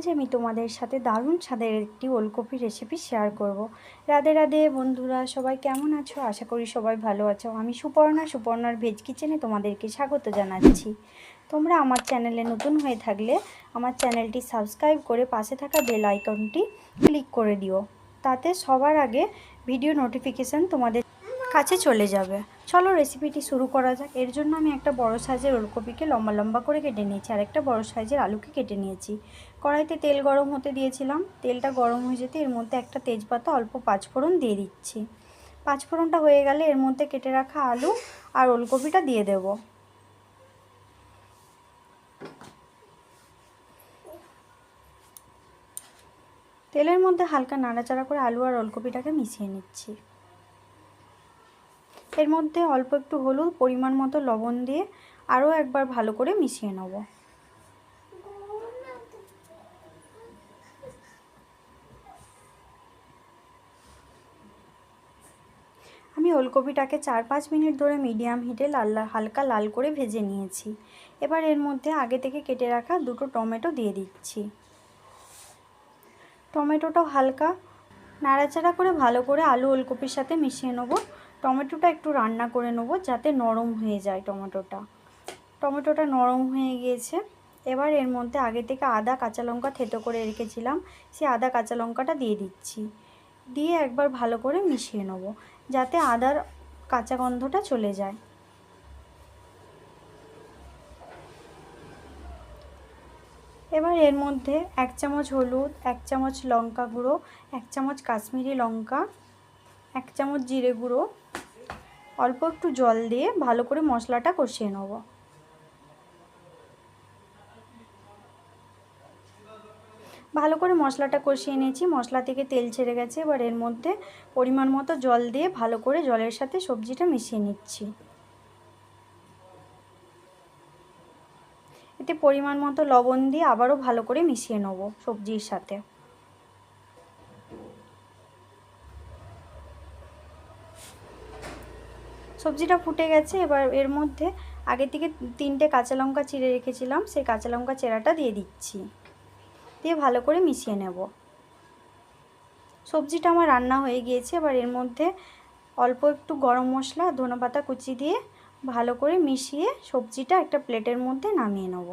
আজ আমি তোমাদের সাথে দারুণ স্বাদের একটি ওলকপি রেসিপি শেয়ার করব। রাধে রাধে বন্ধুরা, সবাই কেমন আছো? আশা করি সবাই ভালো আছো। আমি সুপর্ণা, সুপর্ণার ভেজ কিচেনে তোমাদেরকে স্বাগত জানাচ্ছি। তোমরা আমার চ্যানেলে নতুন হয়ে থাকলে আমার চ্যানেলটি সাবস্ক্রাইব করে পাশে থাকা বেল আইকনটি ক্লিক করে দিও। তাতে সবার আগে ভিডিও নোটিফিকেশান তোমাদের কাছে চলে যাবে। চলো রেসিপিটি শুরু করা যাক। এর জন্য আমি একটা বড় সাইজের ওলকপিকে লম্বা লম্বা করে কেটে নিয়েছি, আর একটা বড় সাইজের আলুকে কেটে নিয়েছি। কড়াইতে তেল গরম হতে দিয়েছিলাম। তেলটা গরম হয়ে যেতে এর মধ্যে একটা তেজপাতা অল্প পাঁচফোড়ন দিয়ে দিচ্ছি। পাঁচফোড়নটা হয়ে গেলে এর মধ্যে কেটে রাখা আলু আর ওলকপিটা দিয়ে দেব। তেলের মধ্যে হালকা নাড়াচাড়া করে আলু আর ওলকপিটাকে মিশিয়ে নিচ্ছি। এর মধ্যে অল্প একটু হলুদ, পরিমাণ মতো লবণ দিয়ে আরও একবার ভালো করে মিশিয়ে নেব। আমি ওলকপিটাকে চার পাঁচ মিনিট ধরে মিডিয়াম হিটে লাল হালকা লাল করে ভেজে নিয়েছি। এবার এর মধ্যে আগে থেকে কেটে রাখা দুটো টমেটো দিয়ে দিচ্ছি। টমেটোটাও হালকা, নাড়াচাড়া করে ভালো করে আলু ওলকপির সাথে মিশিয়ে নেব। টমেটোটা একটু রান্না করে নেব যাতে নরম হয়ে যায় টমেটোটা। টমেটোটা নরম হয়ে গিয়েছে। এবার এর মধ্যে আগে থেকে আদা, কাঁচা লঙ্কা থেতো করে রেখেছিলাম। সেই আদা, কাঁচা লঙ্কাটা দিয়ে দিচ্ছি। দিয়ে একবার ভালো করে মিশিয়ে নেব যাতে আদার কাঁচা গন্ধটা চলে যায়। এবার এর মধ্যে এক চামচ হলুদ, এক চামচ লঙ্কা গুঁড়ো, এক চামচ কাশ্মীরি লঙ্কা এক চামচ জিরে গুঁড়ো, অল্প একটু জল দিয়ে ভালো করে মশলাটা কষিয়ে নেব। ভালো করে মশলাটা কষিয়ে নিয়েছি, মশলা থেকে তেল ছেড়ে গেছে। এবার এর মধ্যে পরিমাণ মতো জল দিয়ে ভালো করে জলের সাথে সবজিটা মিশিয়ে নিচ্ছি। এতে পরিমাণ মতো লবণ দিয়ে আবারও ভালো করে মিশিয়ে নেব সবজির সাথে। সবজিটা ফুটে গেছে, এবার এর মধ্যে আগে থেকে তিনটে কাঁচা লঙ্কা চিড়ে রেখেছিলাম, সেই কাঁচা লঙ্কা চেরাটা দিয়ে দিচ্ছি। দিয়ে ভালো করে মিশিয়ে নেব। সবজিটা আমার রান্না হয়ে গিয়েছে, এবার এর মধ্যে অল্প একটু গরম মশলা, ধনে পাতা কুচি দিয়ে ভালো করে মিশিয়ে সবজিটা একটা প্লেটের মধ্যে নামিয়ে নেব।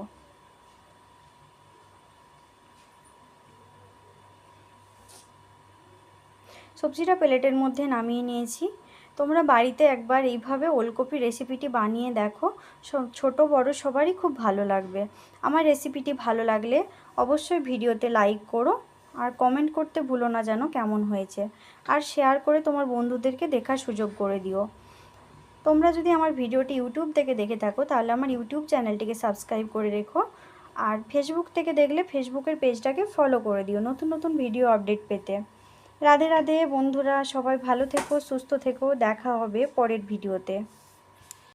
সবজিটা প্লেটের মধ্যে নামিয়ে নিয়েছি। তোমরা বাড়িতে একবার এইভাবে ওলকপি রেসিপিটি বানিয়ে দেখো। ছোট বড় সবারই খুব ভালো লাগবে। আমার রেসিপিটি ভালো লাগলে অবশ্যই ভিডিওতে লাইক করো আর কমেন্ট করতে ভুলো না যেন কেমন হয়েছে। আর শেয়ার করে তোমার বন্ধুদেরকে দেখার সুযোগ করে দিও। তোমরা যদি আমার ভিডিওটি ইউটিউব থেকে দেখে থাকো, তাহলে আমার ইউটিউব চ্যানেলটিকে সাবস্ক্রাইব করে রেখো। আর ফেসবুক থেকে দেখলে ফেসবুকের পেজটাকে ফলো করে দিও। নতুন নতুন ভিডিও আপডেট পেতে। রাধে রাধে বন্ধুরা সবাই ভালো থেকো সুস্থ থেকো দেখা হবে পরের ভিডিওতে।